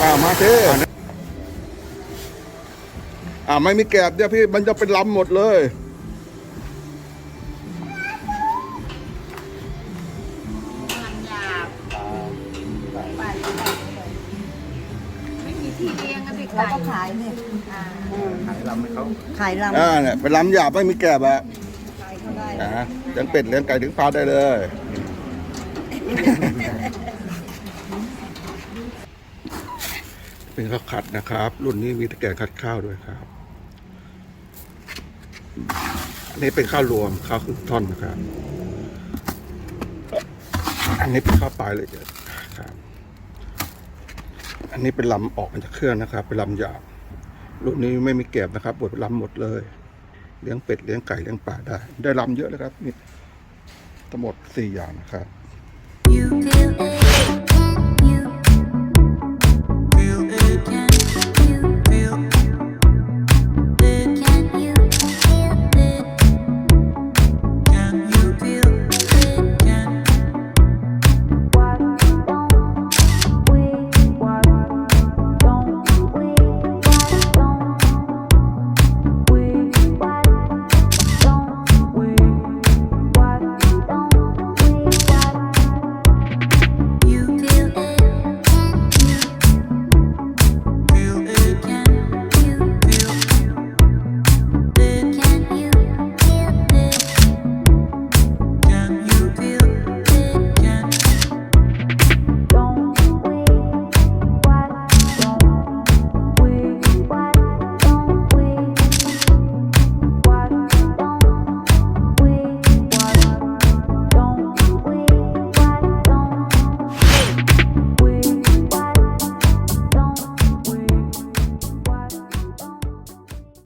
อ่ามาเท่อ่าไม่มีแกบเนี่ยพี่มันจะเป็นลำหมดเลยมันหยาบไปไม่มีที่เลี้ยงกันสิเราไก่ก็ขายเนี่ยอ่าขายลำให้เขาขายลำอ่าเนี่ยเป็นลำหยาบไม่มีแกบอะขายเขาได้นะเลี้ยงเป็ดเลี้ยงไก่ถึงปลาได้เลย เป็นข้าวขัดนะครับ รุ่นนี้มีตะแกรงคัดข้าวด้วยครับอันนี้เป็นข้าวรวมข้าวครึ่งท่อนนะครับ อันนี้เป็นข้าวปลายละเอียดครับ อันนี้เป็นลำออกมาจากเครื่องนะครับ เป็นลำหยาบรุ่นนี้ไม่มีแกบนะครับบดเป็นลำหมดเลย เลี้ยงเป็ดเลี้ยงไก่เลี้ยงปลาได้ ได้ลำเยอะเลยครับนี่ทั้งหมดสี่อย่างนะครับ You feel